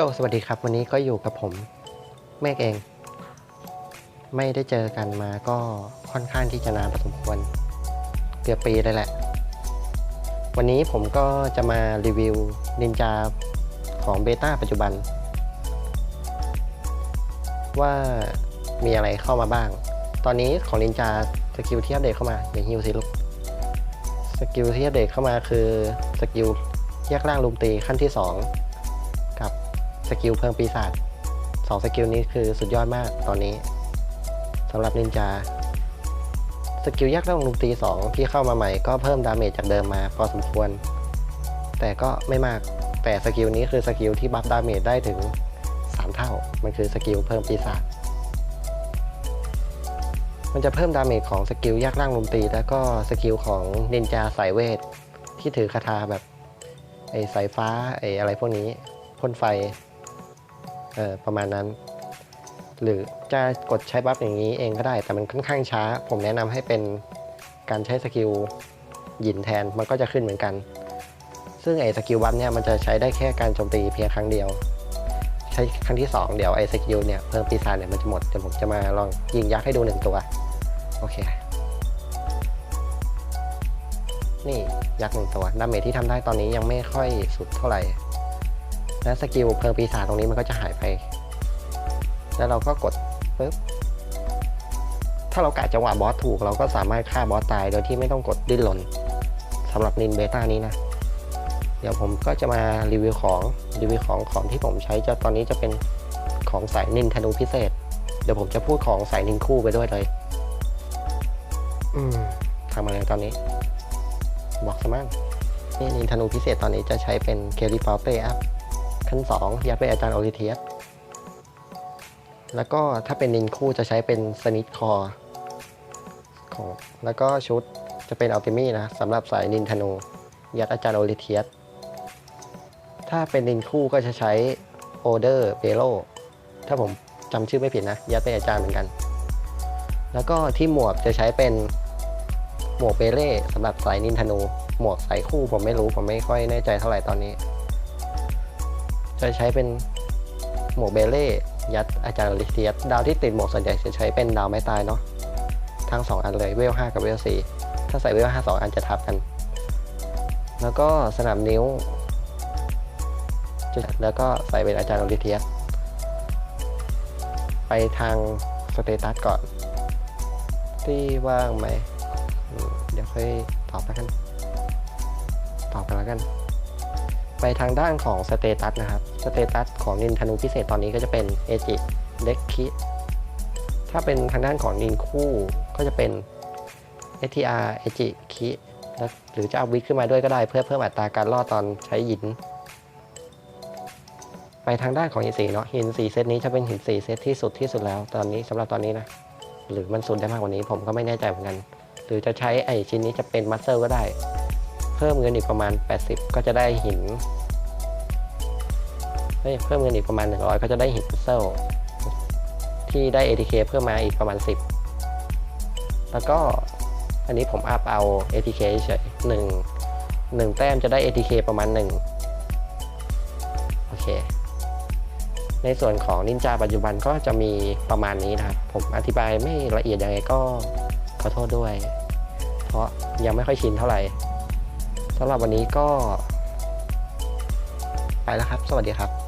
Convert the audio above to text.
โอสวัสดีครับ วันนี้ก็อยู่กับผมเมฆเอง ไม่ได้เจอกันมาก็ค่อนข้างที่จะนานพอสมควรเกือบปีเลยแหละ วันนี้ผมก็จะมารีวิวนินจาของเบต้าปัจจุบัน ว่ามีอะไรเข้ามาบ้าง ตอนนี้ของนินจาสกิลที่อัปเดตเข้ามาอย่างฮิวสิลูกสกิลที่อัปเดตเข้ามาคือสกิลแยกร่างลุมตีขั้นที่ 2 สกิลเพิ่มปีศาจสองสกิลนี้คือสุดยอดมากตอนนี้สำหรับนินจา สกิลแยกษ์ร่างลุมตี2ที่เข้ามาใหม่ก็เพิ่มดาเมจจากเดิมมาพอสมควร แต่ก็ไม่มากแต่สกิลนี้คือสกิลที่บัฟดาเมจได้ถึง 3 เท่า มันคือสกิลเพิ่มปีศาจมันจะเพิ่มดาเมจของสกิลแยกษ์ร่างลุมตี แล้วก็สกิลของนินจาสายเวท ที่ถือคาถาแบบไอ้สายฟ้าไอ้อะไรพวกนี้พ่นไฟ เออประมาณนั้น หรือจะกดใช้บัฟอย่างนี้เองก็ได้ แต่มันค่อนข้างช้า ผมแนะนำให้เป็นการใช้สกิลหยินแทนมันก็จะขึ้นเหมือนกัน ซึ่งไอ้สกิลบัฟเนี่ยมันจะใช้ได้แค่การโจมตีเพียงครั้งเดียว ใช้ครั้งที่ 2 เดี๋ยวไอ้สกิลเนี่ยเพิ่มปีศาจเนี่ยมันจะหมดเดี๋ยวผมจะมาลองยิงยักษ์ให้ดูหนึ่งตัว โอเค นี่ยักษ์หนึ่งตัวดาเมจที่ทำได้ตอนนี้ยังไม่ค่อยสุดเท่าไหร่ และสกิลเพิ่มปีศาจตรงนี้มันก็จะหายไป แล้วเราก็กดปึ๊บ ถ้าเรากะจังหวะบอสถูก เราก็สามารถฆ่าบอสตายโดยที่ไม่ต้องกดดิ้นรนสำหรับนินเบต้านี้นะ เดี๋ยวผมก็จะมารีวิวของรีวิวของของที่ผมใช้จะตอนนี้จะเป็นของสายนินธนูพิเศษ เดี๋ยวผมจะพูดของสายนินคู่ไปด้วยเลย อืมทำอะไรตอนนี้ บอกสมั่งนี่นินธนูพิเศษตอนนี้จะใช้เป็นเคลิฟาเต้อัพ ขั้น 2ยัดไปอาจารย์โอลิเทียสแล้วก็ถ้าเป็นนินคู่จะใช้เป็นสนิทคอของแล้วก็ชุดจะเป็นอัลติมี่นะสำหรับสายนินธนู ยัดอาจารย์โอลิเทียสถ้าเป็นนินคู่ก็จะใช้โอเดอร์เบโลถ้าผมจำชื่อไม่ผิดนะ ยัดเป็นอาจารย์เหมือนกัน แล้วก็ที่หมวกจะใช้เป็นหมวกเบเล่สำหรับสายนินธนู หมวกสายคู่ผมไม่รู้ผมไม่ค่อยแน่ใจเท่าไหร่ตอนนี้ จะใช้เป็นหมวกเบเล่ยัดอาจารย์ลิเทียสดาวที่ติดหมวกส่วนใหญ่จะใช้เป็นดาวไม้ตายเนาะทั้งสองอันเลยเวล5กับเวล4ถ้าใส่เวล5 2 อันจะทับกัน แล้วก็สนับนิ้ว แล้วก็ใส่เป็นอาจารย์ลิเทียสไปทางสเตตัสก่อน ที่ว่างไหมอืมเดี๋ยวค่อยตอบแล้วกัน ตอบกันแล้วกัน ไปทางด้านของสเตตัสนะครับสเตตัสของนินธนูพิเศษตอนนี้ก็จะเป็นเอจิเด็กคิถ้าเป็นทางด้านของนินคู่ก็จะเป็น STR เอจิคิหรือจะเอาวิกขึ้นมาด้วยก็ได้เพื่อเพิ่มอัตราการรอตอนใช้หิน ไปทางด้านของหินสีเนาะหินสีเซตนี้จะเป็นหินสีเซตที่สุดที่สุดแล้วตอนนี้สำหรับตอนนี้นะหรือมันสุดได้มากกว่านี้ผมก็ไม่แน่ใจเหมือนกัน หรือจะใช้ไอชิ้นนี้จะเป็นมัสเซอร์ก็ได้ พิ่มเงินอีกประมาณ 80 ก็จะได้หินเฮ้ยเพิ่มเงินอีกประมาณ 100 ก็จะได้หินมัสเซอร์ที่ได้ ATK เพิ่มมาอีกประมาณ 10 แล้วก็อันนี้ผมอัพเอา ATK เฉยหนึ่งหนึ่งแต้มจะได้ ATK ประมาณ 1 โอเค ในส่วนของนินจาปัจจุบันก็จะมีประมาณนี้นะครับ ผมอธิบายไม่ละเอียดยังไงก็ขอโทษด้วย เพราะยังไม่ค่อยชินเท่าไหร่ สำหรับวันนี้ก็ ไปแล้วครับ สวัสดีครับ